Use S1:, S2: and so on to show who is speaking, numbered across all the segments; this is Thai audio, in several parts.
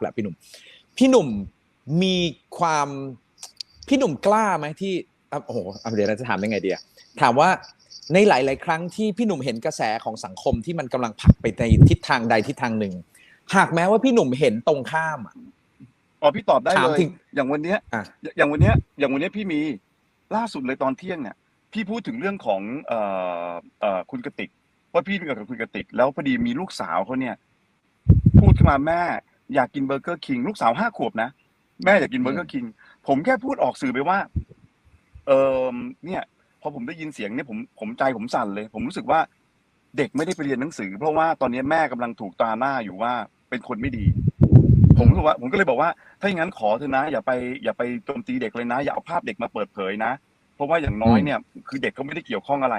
S1: แหละพี่หนุ่ม พี่หนุ่มมีความพี่หนุ่มกล้าไหมที่อะโอ้โหอะเดี๋ยวเราจะถามยังไงดีอะถามว่าในหลาย ๆ ครั้งที่พี่หนุ่มเห็นกระแสของสังคมที่มันกำลังผลักไปในทิศทางใดทิศทางหนึ่ง หากแม้ว่าพี่หนุ่มเห็นตรงข้ามอะ
S2: อ๋อพี่ตอบได้
S1: ถาม
S2: เลย
S1: ถึง
S2: อย่างวันเนี้ย
S1: อะ
S2: อย่างวันเนี้ยอย่างวันเนี้ยพี่มีล่าสุดเลยตอนเที่ยงเนี่ยพี่พูดถึงเรื่องของเอ่อเอ่อคุณกติกว่าพี่มีกับคุณกติกแล้วพอดีมีลูกสาวเขาเนี่ย พูดขึ้นมาแม่ อยากกินเบอร์เกอร์คิงลูกสาวห้าขวบนะแม่อยากกินเบอร์เกอร์คิงผมแค่พูดออกสื่อไปว่า เออเนี่ยพอผมได้ยินเสียงเนี่ยผมผมใจผมสั่นเลย ผมรู้สึกว่าเด็กไม่ได้ไปเรียนหนังสือ เพราะว่าตอนนี้แม่กำลังถูกตราหน้าอยู่ว่าเป็นคนไม่ดี ผมก็บอกว่า ผมก็เลยบอกว่า ถ้าอย่างนั้นขอเถอะนะ อย่าไปอย่าไปโจมตีเด็กเลยนะ อย่าเอาภาพเด็กมาเปิดเผยนะ เพราะว่าอย่างน้อยเนี่ย คือเด็กเขาไม่ได้เกี่ยวข้องอะไร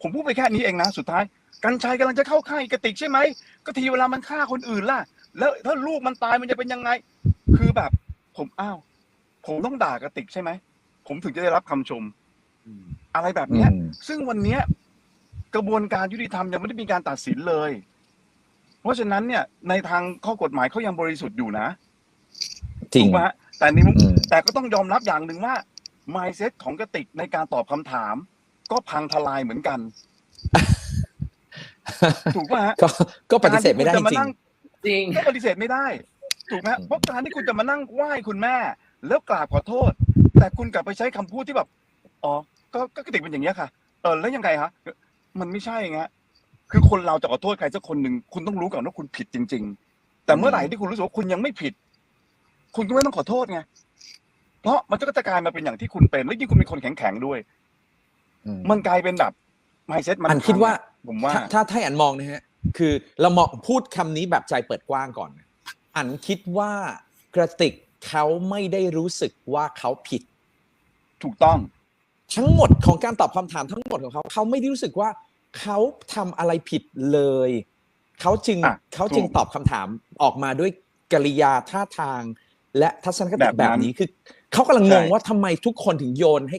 S2: ผมพูดไปแค่นี้เองนะ สุดท้าย กันชัยกำลังจะเข้าค่ายกระติกใช่ไหมก็ทีเวลามันฆ่าคนอื่นล่ะ แล้วถ้าลูกมันตายมันจะเป็นยังไง คือแบบ ผมอ้าว ผมต้องด่ากระติกใช่ไหม ผมถึงจะได้รับคำชม อะไรแบบเนี้ย
S1: อืม
S2: ซึ่งวันเนี้ย กระบวนการยุติธรรมยังไม่ได้มีการตัดสินเลย เพราะฉะนั้นเนี่ย ในทางข้อกฎหมายเขายังบริสุทธิ์อยู่นะ
S1: จริง
S2: ถูกไหมฮะแต่ในมุม
S1: อืม
S2: แต่ก็ต้องยอมรับอย่างหนึ่งว่า mindset ของกติกในการตอบคำถาม ก็พังทลายเหมือนกันถูกป่ะฮะ
S1: ก็ก็ปฏิเสธไม่ได้จ
S2: การที่คุณจะา
S1: ริง
S2: นั่ง
S3: จริง
S2: ก็ปฏิเสธไม่ได้ ถูกไหมฮะ
S1: อืม
S2: เพราะการที่คุณจะมานั่งไหว้คุณแม่ แล้วกราบขอโทษ แต่คุณกลับไปใช้คำพูดที่แบบอ๋อก็ก็กระติกเป็นอย่างนี้ยค่ะ เออแล้วยังไงคะมันไม่ใช่ไงฮะคือคนเราจะขอโทษใครสักคนหนึ่งคุณต้องรู้ก่อนว่าคุณผิดจริง ๆ แต่เมื่อไหร่ที่คุณรู้สึกว่าคุณยังไม่ผิด คุณก็ไม่ต้องขอโทษไงเพราะมันก็จะกลายมาเป็นอย่างที่คุณเป็นแล้วยิ่งคุณเป็นคนแข็งๆด้วย
S1: อืม
S2: มันกลายเป็นแบบ mindset มัน
S1: อันคิดว่า
S2: ผมว่า
S1: ถ้าถ้าถ้าอันมองนะฮะ คือเรามองพูดคำนี้แบบใจเปิดกว้างก่อน อันคิดว่ากระติกเขาไม่ได้รู้สึกว่าเขาผิด
S2: ถูกต้อง
S1: ทั้งหมดของการตอบคำถามทั้งหมดของเขาเขาไม่ได้รู้สึกว่าเขาทำอะไรผิดเลยเขาจึง
S2: อะ
S1: เขาจึง
S2: ถูก
S1: ตอบคำถามออกมาด้วยกริยาท่าทาง และทัศนคติ
S2: แบบนั้น
S1: แบบนี้คือเขากำลังงง
S2: ใช่
S1: ว่าทำไมทุกคนถึงโยนให้